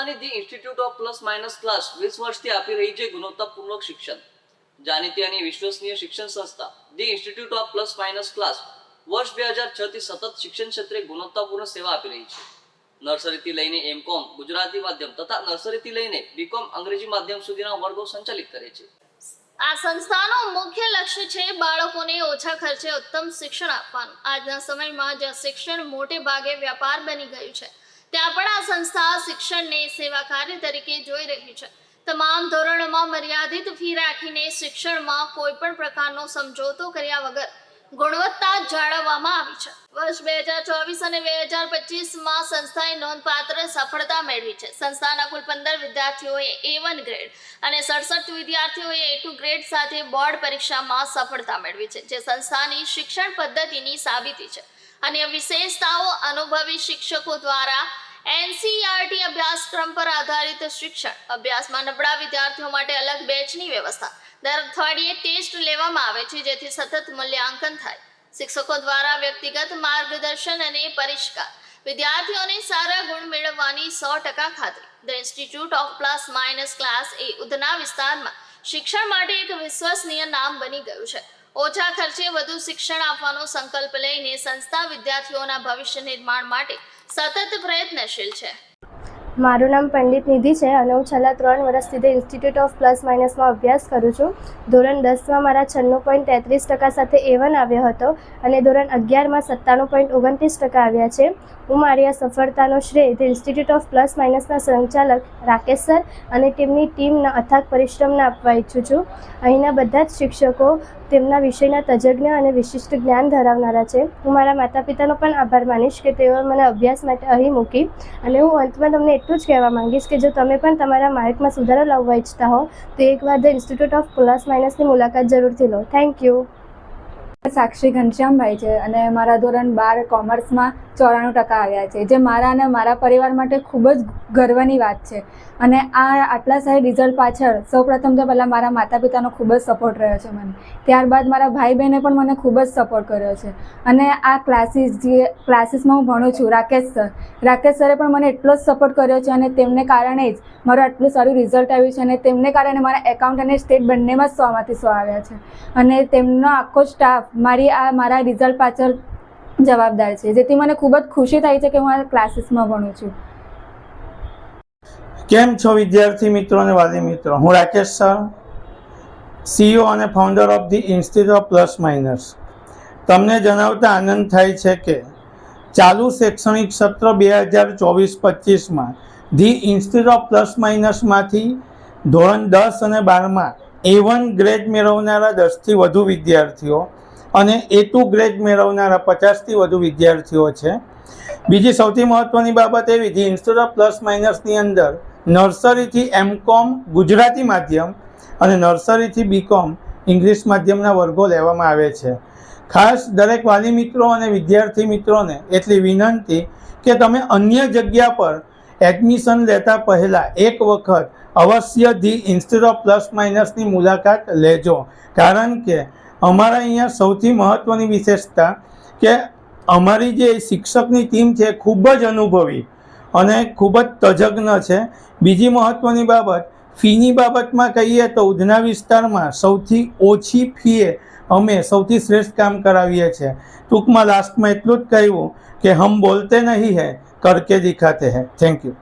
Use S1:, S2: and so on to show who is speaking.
S1: ઉધનાની the institute of plus minus class વીસ વર્ષથી આપી રહી છે ગુણવત્તાપૂર્વક શિક્ષણ. જાણીતી અને વિશ્વસનીય શિક્ષણ સંસ્થા the institute of plus minus class વર્ષ બે હજાર છ થી સતત શિક્ષણ ક્ષેત્રે ગુણવત્તાપૂર્ણ સેવા આપી રહી છે. નર્સરીથી લઈને એમ કોમ ગુજરાતી માધ્યમ તથા નર્સરીથી લઈને બીકોમ અંગ્રેજી માધ્યમ સુધીના વર્ગો સંચાલિત કરે છે.
S2: આ સંસ્થાનું મુખ્ય લક્ષ્ય છે બાળકોને ઓછા ખર્ચે ઉત્તમ શિક્ષણ આપવાનું. આજના સમયમાં જ્યાં શિક્ષણ મોટે ભાગે વ્યાપાર બની ગયું છે. ત્યાં પણ આ સંસ્થા શિક્ષણને સેવા કાર્ય તરીકે જોઈ રહી છે. તમામ ધોરણોમાં મર્યાદિત ફી રાખીને શિક્ષણમાં કોઈ પણ પ્રકારનો સમજોતો કર્યા વગર ગુણવત્તા જાળવવામાં આવી છે. વર્ષ બે હજાર ચોવીસ અને બે હજાર પચીસમાં સંસ્થાએ નોંધપાત્ર સફળતા મેળવી છે. સંસ્થાના કુલ પંદર વિદ્યાર્થીઓએ એ વન ગ્રેડ અને સડસઠ વિદ્યાર્થીઓએ એ ટુ ગ્રેડ સાથે બોર્ડ પરીક્ષામાં સફળતા મેળવી છે, જે સંસ્થાની શિક્ષણ પદ્ધતિની સાબિતી છે. અન્ય વિશેષતાઓ અનુભવી શિક્ષકો દ્વારા એનસીઆરટી અભ્યાસક્રમ પર આધારિત શિક્ષણ, અભ્યાસમાં નબળા વિદ્યાર્થીઓ માટે અલગ બેચની વ્યવસ્થા. દર અઠવાડિયે ટેસ્ટ લેવામાં આવે છે, જેથી સતત મૂલ્યાંકન થાય. શિક્ષકો દ્વારા વ્યક્તિગત માર્ગદર્શન અને પરિષ્કાર. વિદ્યાર્થીઓને સારા ગુણ મેળવવાની સો ટકા ખાતરી. The institute of plus minus class એ ઉધના વિસ્તારમાં શિક્ષણ માટે એક વિશ્વસનીય નામ બની ગયું છે. ઓછા ખર્ચે વધુ શિક્ષણ આપવાનો સંકલ્પ લઈને સંસ્થા વિદ્યાર્થીઓના ભવિષ્ય નિર્માણ માટે સતત પ્રયત્નશીલ છે.
S3: મારું નામ પંડિત નિધિ છે અને હું છેલ્લા ત્રણ વર્ષથી તે ઇન્સ્ટિટ્યૂટ ઓફ પ્લસ માઇનસમાં અભ્યાસ કરું છું. ધોરણ દસમાં મારા છન્નું પોઈન્ટ તેત્રીસ ટકા સાથે એ વન આવ્યો હતો અને ધોરણ અગિયારમાં સત્તાણું પોઈન્ટ ઓગણત્રીસ ટકા આવ્યા છે. હું મારી આ સફળતાનો શ્રેય તે ઇન્સ્ટિટ્યૂટ ઓફ પ્લસ માઇનસના સંચાલક રાકેશ સર અને તેમની ટીમના અથાગ પરિશ્રમને આપવા ઈચ્છું છું. અહીંના બધા જ શિક્ષકો તેમના વિષયના તજજ્ઞ અને વિશિષ્ટ જ્ઞાન ધરાવનારા છે. હું મારા માતા પિતાનો પણ આભાર માનીશ કે તેઓએ મને અભ્યાસ માટે અહીં મૂકી અને હું અંતમાં તમને એટલું જ કહેવા માંગીશ કે જો તમે પણ તમારા માર્કમાં સુધારો લાવવા ઈચ્છતા હો, તો એકવાર ધ ઇન્સ્ટિટ્યૂટ ઓફ પ્લસ માઇનસની મુલાકાત જરૂરથી લો. થેન્ક યુ
S4: સાક્ષી ઘનશ્યામભાઈ છે અને મારા ધોરણ બાર કોમર્સમાં ચોરાણું ટકા આવ્યા છે. જે મારા અને મારા પરિવાર માટે ખૂબ જ ગર્વની વાત છે. અને આ આટલા સારી રિઝલ્ટ પાછળ સૌપ્રથમ તો પહેલાં મારા માતા પિતાનો ખૂબ જ સપોર્ટ રહ્યો છે મને. ત્યારબાદ મારા ભાઈ બહેને પણ મને ખૂબ જ સપોર્ટ કર્યો છે. અને આ ક્લાસીસ જે ક્લાસીસમાં હું ભણું છું, રાકેશ સર રાકેશ સરે પણ મને એટલો જ સપોર્ટ કર્યો છે અને તેમને કારણે જ મારું આટલું સારું રિઝલ્ટ આવ્યું છે અને તેમને કારણે મારા એકાઉન્ટ અને સ્ટેટ બંનેમાં સોમાંથી સો આવ્યા છે. અને તેમનો આખો સ્ટાફ મારી આ, મારા રિઝલ્ટ પાછળ જવાબદાર છે. જેથી મને ખૂબ જ ખુશી થાય છે કે હું આ ક્લાસીસમાં ભણું છું.
S5: કેમ છો વિદ્યાર્થી મિત્રો અને વાલી મિત્રો? હું રાકેશ સર સીઈઓ અને founder of the institute of plus minus તમને જણાવતા આનંદ થાય છે કે ચાલુ શૈક્ષણિક સત્ર બે હજાર ચોવીસ પચીસમાં ધી ઇન્સ્ટિટ્યૂટ ઓફ પ્લસ માઇનસમાંથી ધોરણ દસ અને બારમાં એ વન ગ્રેડ મેળવનારા દસથી વધુ વિદ્યાર્થીઓ અને એ ટુ ગ્રેડ મેળવનારા પચાસથી વધુ વિદ્યાર્થીઓ છે. બીજી સૌથી મહત્ત્વની બાબત એવી ધી ઇન્સ્ટિટ્યૂટ ઓફ પ્લસ માઇનસની અંદર નર્સરીથી એમ કોમ ગુજરાતી માધ્યમ અને નર્સરીથી બીકોમ ઇંગ્લિશ માધ્યમના વર્ગો લેવામાં આવે છે. ખાસ દરેક વાલી મિત્રો અને વિદ્યાર્થી મિત્રોને એટલી વિનંતી કે તમે અન્ય જગ્યા પર એડમિશન લેતા પહેલાં એક વખત અવશ્ય ધી ઇન્સ્ટિટ્યૂટ ઓફ પ્લસ માઇનસની મુલાકાત લેજો. કારણ કે અમારા અહીંયા સૌથી મહત્ત્વની વિશેષતા કે અમારી જે શિક્ષકની ટીમ છે ખૂબ જ અનુભવી અને ખૂબ જ તજજ્ઞ છે. બીજી મહત્ત્વની બાબત, ફીની બાબતમાં કહીએ તો ઉધના વિસ્તારમાં સૌથી ઓછી ફીએ અમે સૌથી શ્રેષ્ઠ કામ કરાવીએ છીએ ટૂંકમાં લાસ્ટમાં એટલું જ કહ્યું કે હમ બોલતે નહીં હૈ, કરકે દિખાતે હૈ. Thank you